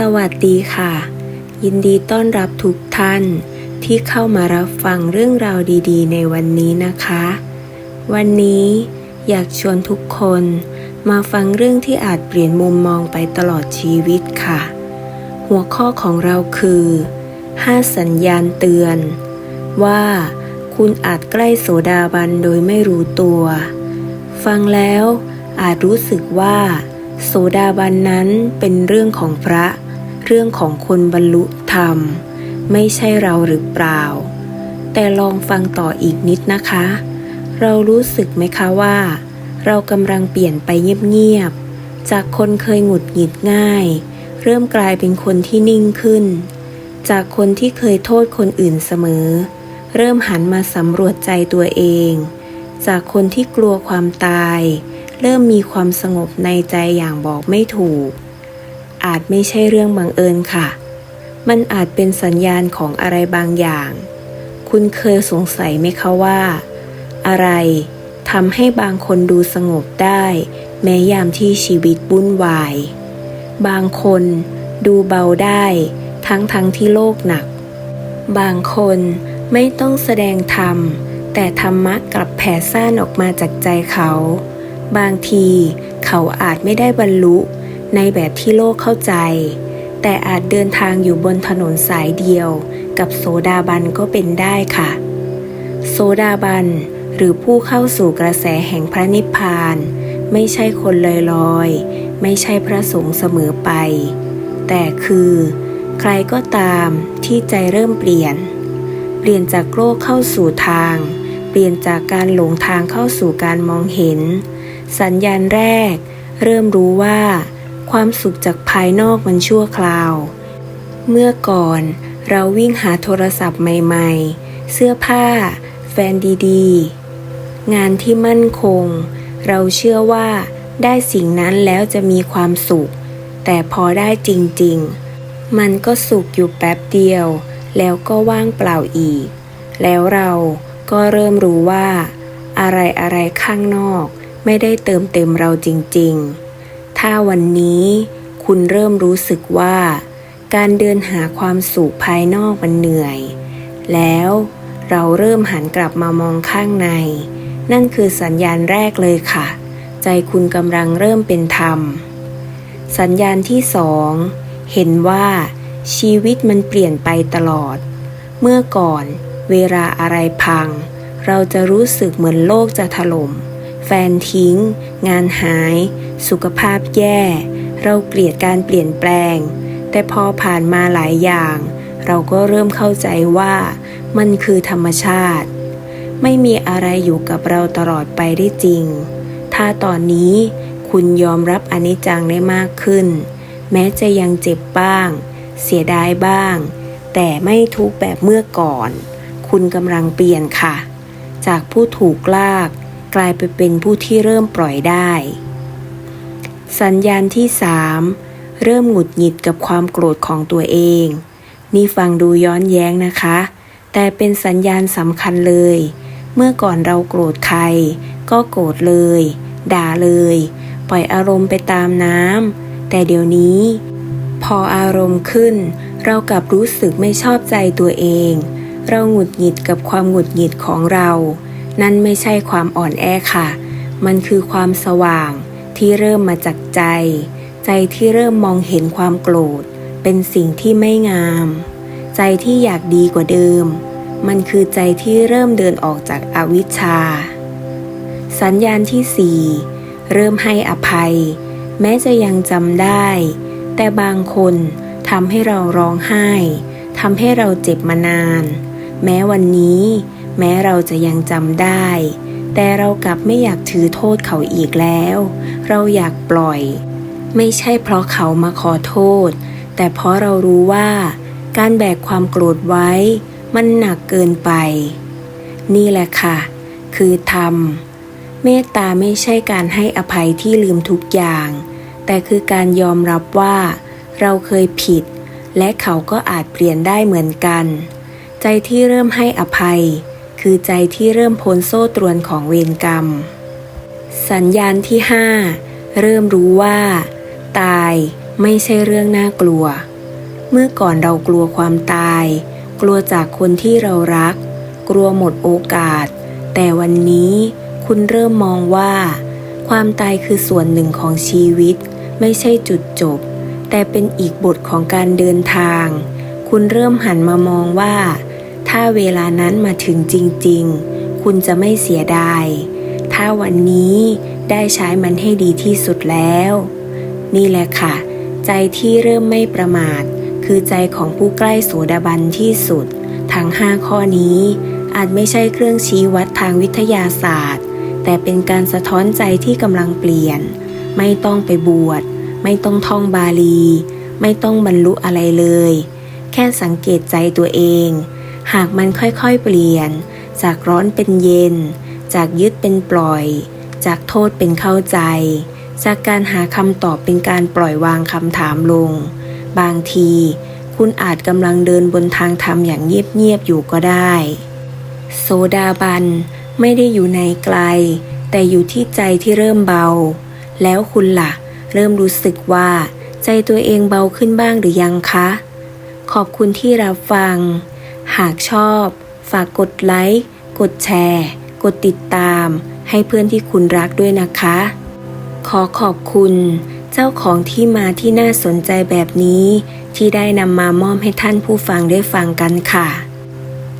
สวัสดีค่ะ ยินดีต้อนรับทุกท่าน ที่เข้ามารับฟังเรื่องราวดีๆ ในวันนี้นะคะ วันนี้อยากชวนทุกคนมาฟังเรื่องที่อาจเปลี่ยนมุมมองไปตลอดชีวิตค่ะ หัวข้อของเราคือ 5 สัญญาณเตือน ว่าคุณอาจใกล้โสดาบันโดยไม่รู้ตัว ฟังแล้วอาจรู้สึกว่า โสดาบันนั้นเป็นเรื่องของพระ เรื่องของคนบรรลุธรรม ไม่ใช่เราหรือเปล่า แต่ลองฟังต่ออีกนิดนะคะ เรารู้สึกไหมคะว่า เรากำลังเปลี่ยนไปเงียบๆ จากคนเคยหงุดหงิดง่าย เริ่มกลายเป็นคนที่นิ่งขึ้น จากคนที่เคยโทษคนอื่นเสมอ เริ่มหันมาสำรวจใจตัวเอง จากคนที่กลัวความตาย เริ่มมีความสงบในใจอย่างบอกไม่ถูก อาจไม่ใช่เรื่องบังเอิญค่ะ มันอาจเป็นสัญญาณของอะไรบางอย่าง คุณเคยสงสัยไหมคะว่า อะไรทำให้บางคนดูสงบได้ แม้ยามที่ชีวิตวุ่นวาย บางคนดูเบาได้ ทั้งทั้งที่โลกหนัก บางคนไม่ต้องแสดงธรรม แต่ธรรมะกลับแผ่ซ่านออกมาจากใจเขา บางทีเขาอาจไม่ได้บรรลุ ในแบบที่โลกเข้าใจ แต่อาจเดินทางอยู่บนถนนสายเดียว กับโสดาบันก็เป็นได้ค่ะ โสดาบันหรือผู้เข้าสู่กระแสแห่งพระนิพพาน ไม่ใช่คนลอยๆไม่ใช่พระสงฆ์เสมอไป แต่คือ ใครก็ตามที่ใจเริ่มเปลี่ยน เปลี่ยนจากโลกเข้าสู่ทาง เปลี่ยนจากการหลงทางเข้าสู่การมองเห็น สัญญาณแรก เริ่มรู้ว่า ความสุขจากภายนอกมันชั่วคราว เมื่อก่อนเราวิ่งหาโทรศัพท์ใหม่ๆ เสื้อผ้า แฟนดีๆ งานที่มั่นคง เราเชื่อว่าได้สิ่งนั้นแล้วจะมีความสุข แต่พอได้จริงๆ มันก็สุขอยู่แป๊บเดียว แล้วก็ว่างเปล่าอีก แล้วเราก็เริ่มรู้ว่า อะไรอะไรๆข้างนอก ไม่ได้เติมเต็มเราจริง ๆ ถ้าวันนี้คุณเริ่มรู้สึกว่า การเดินหาความสุขภายนอกมันเหนื่อย แล้วเราเริ่มหันกลับมามองข้างใน นั่นคือสัญญาณแรกเลยค่ะ ใจคุณกำลังเริ่มเป็นธรรม สัญญาณที่สองเห็นว่าชีวิตมันเปลี่ยนไปตลอด เมื่อก่อน เวลาอะไรพัง เราจะรู้สึกเหมือนโลกจะถล่ม แฟนทิ้ง งานหาย สุขภาพแย่ เราเกลียดการเปลี่ยนแปลง แต่พอผ่านมาหลายอย่าง เราก็เริ่มเข้าใจว่ามันคือธรรมชาติ ไม่มีอะไรอยู่กับเราตลอดไปได้จริง ถ้าตอนนี้คุณยอมรับอนิจจังได้มากขึ้น แม้จะยังเจ็บบ้าง เสียดายบ้าง แต่ไม่ทุกแบบเมื่อก่อน คุณกำลังเปลี่ยนค่ะ จากผู้ถูกลาก กลายไปเป็นผู้ที่เริ่มปล่อยได้ สัญญาณที่สามเริ่มหงุดหงิดกับความโกรธของตัวเอง นี่ฟังดูย้อนแย้งนะคะ แต่เป็นสัญญาณสำคัญเลย เมื่อก่อนเราโกรธใคร ก็โกรธเลย ด่าเลย ปล่อยอารมณ์ไปตามน้ำแต่เดี๋ยวนี้ พออารมณ์ขึ้น เรากลับรู้สึกไม่ชอบใจตัวเอง เราหงุดหงิดกับความหงุดหงิดของเรา นั่นไม่ใช่ความอ่อนแอค่ะ มันคือความสว่าง ที่เริ่มมาจากใจ ใจที่เริ่มมองเห็นความโกรธ เป็นสิ่งที่ไม่งาม ใจที่อยากดีกว่าเดิม มันคือใจที่เริ่มเดินออกจากอาวิชชา สัญญาณที่สี่เริ่มให้อภัย แม้จะยังจำได้ แต่บางคนทำให้เราร้องไห้ทำให้เราเจ็บมานาน แม้วันนี้ แม้เราจะยังจำได้ แต่เรากลับไม่อยากถือโทษเขาอีกแล้ว เราอยากปล่อย ไม่ใช่เพราะเขามาขอโทษ แต่เพราะเรารู้ว่า การแบกความโกรธไว้ มันหนักเกินไป นี่แหละค่ะ คือธรรม เมตตาไม่ใช่การให้อภัยที่ลืมทุกอย่าง แต่คือการยอมรับว่า เราเคยผิด และเขาก็อาจเปลี่ยนได้เหมือนกัน ใจที่เริ่มให้อภัย คือใจที่เริ่มพ้นโซ่ตรวนของเวรกรรม สัญญาณที่ห้าเริ่มรู้ว่า ตายไม่ใช่เรื่องน่ากลัว เมื่อก่อนเรากลัวความตาย กลัวจากคนที่เรารัก กลัวหมดโอกาส แต่วันนี้คุณเริ่มมองว่า ความตายคือส่วนหนึ่งของชีวิต ไม่ใช่จุดจบ แต่เป็นอีกบทของการเดินทาง คุณเริ่มหันมามองว่า ถ้าเวลานั้นมาถึงจริง ๆ คุณจะไม่เสียดาย ถ้าวันนี้ได้ใช้มันให้ดีที่สุดแล้ว นี่แหละค่ะ ใจที่เริ่มไม่ประมาท คือใจของผู้ใกล้โสดาบันที่สุด ทั้ง5ข้อนี้ อาจไม่ใช่เครื่องชี้วัดทางวิทยาศาสตร์ แต่เป็นการสะท้อนใจที่กำลังเปลี่ยน ไม่ต้องไปบวช ไม่ต้องท่องบาลี ไม่ต้องบรรลุอะไรเลย แค่สังเกตใจตัวเอง หากมันค่อยๆเปลี่ยน จากร้อนเป็นเย็น จากยึดเป็นปล่อย จากโทษเป็นเข้าใจ จากการหาคำตอบเป็นการปล่อยวางคำถามลง บางที คุณอาจกำลังเดินบนทางธรรมอย่างเงียบๆอยู่ก็ได้ โซดาบันไม่ได้อยู่ในไกล แต่อยู่ที่ใจที่เริ่มเบา แล้วคุณล่ะ เริ่มรู้สึกว่า ใจตัวเองเบาขึ้นบ้างหรือยังคะ ขอบคุณที่รับฟัง หากชอบ ฝากกดไลค์ กดแชร์ กดติดตาม ให้เพื่อนที่คุณรักด้วยนะคะ ขอขอบคุณเจ้าของที่มาที่น่าสนใจแบบนี้ ที่ได้นำมามอบให้ท่านผู้ฟังได้ฟังกันค่ะ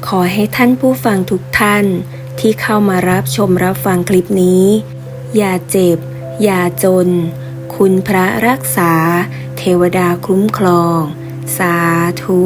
ขอให้ท่านผู้ฟังทุกท่าน ที่เข้ามารับชมรับฟังคลิปนี้ อย่าเจ็บ อย่าจน คุณพระรักษา เทวดาคุ้มครอง สาธุ